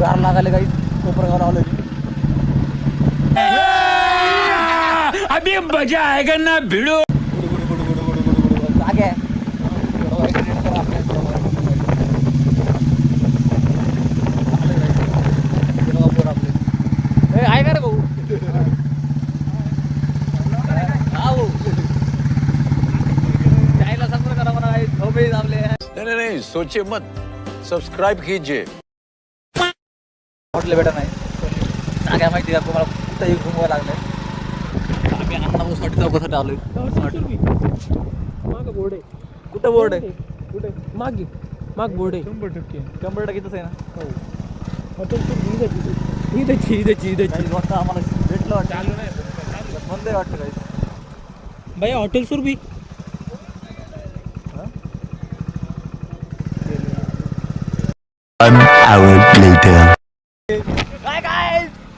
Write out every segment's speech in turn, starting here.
गार लागायला काही कोपरगाव आलो अभी मजा आएगा ना भिडो। जागे. आहे का रे भाऊ. करा सोचे मत. सब्सक्राइब कीजिए. हॉटेल भेटत नाही. सांगा माहिती का तुम्हाला कुठंही घुमवायला लागलंय आम्ही अण्णाभाऊ चौकासाठी आलोय माग बोर्ड. आहे कुठं बोर्ड? आहे कुठे मागे. माग बोर्ड. आहे शंभर टक्के. शंभर टक्केच आहे ना? हॉटेल ईदाची ईदाची ईदाची ईदाची काही वाटतं आम्हाला भेटलं वाटतं. चालू नाही बंद आहे वाटतं काही. भैया hotel Surabhi One hour later.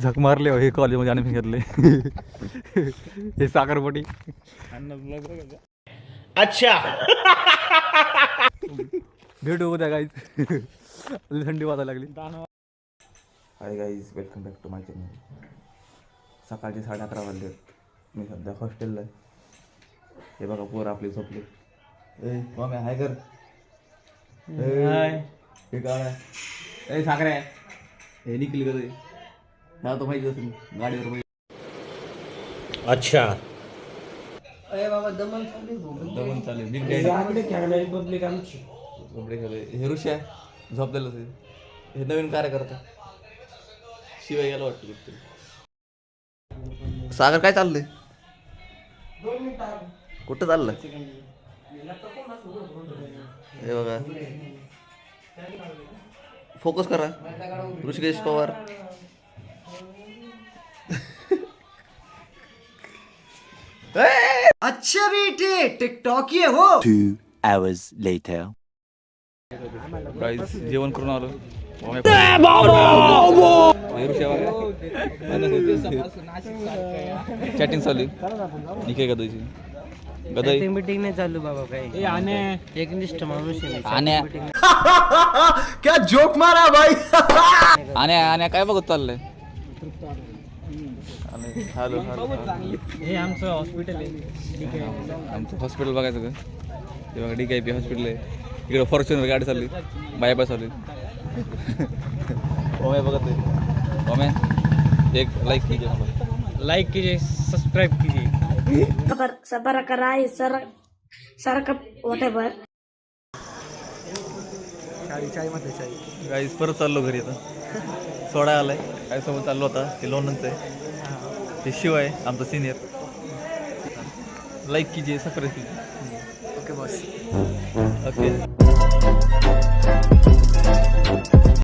झक मारले हो हे कॉलेजमध्ये आणि घेतले. हे साखरपटी भेटू उद्या गाईज थंडी वाजायला लागली. Hi guys welcome back to my channel सकाळचे साडे अकरा वाजले. मी सध्या हॉस्टेलला आहे. हे बघा पोर आपले झोपले. ए मम्मी हाय कर. हे काय? ए साखरे. हे निघली का ते हा तो माहिती असेल गाडीवर बैठ. दमन चालेल बिग डॅडी पब्लिक आमची. कपडे घाले हे ऋषी आहे. झोपलेलं ते हे नवीन कार्यकर्ता. शिवाय याला वाटतं. सागर काय चाललंय? कुठं चाललंय? हे बघा. फोकस करा. ऋषिकेश पवार. अच्छा बेटे टिकटॉक ये हो Two hours later. गाईस जेवण करून आलो. चॅटिंग चालू निके गदाची गदाई मीटिंग नाही चालू बाबा काही माणूस आहे क्या जोक मारा भाई। आणि आणि काय बघत चाललंय? हॅलो हॅलो हे आमचं हॉस्पिटल आहे. ठीक आहे. आमचं हॉस्पिटल बघायचं का? ते बघा डी काय पी हॉस्पिटल आहे. इकडे फॉर्च्युनर गाडी चालली. बायपास चालली ओमे बघत आहे. ओमे एक लाईक कीजिए लाईक कीजिए सब्सक्राइब कीजिए. सबर सबर कराय सर सरक whatever गाईस परत चाललो घरी आता. सोडा आलाय. काय सोबत चाललो होता ते लोणंदचं आहे. ते शिव आहे आमचा सिनियर लाईक कीजिए सबस्क्राईब कीजिए. Okay boss okay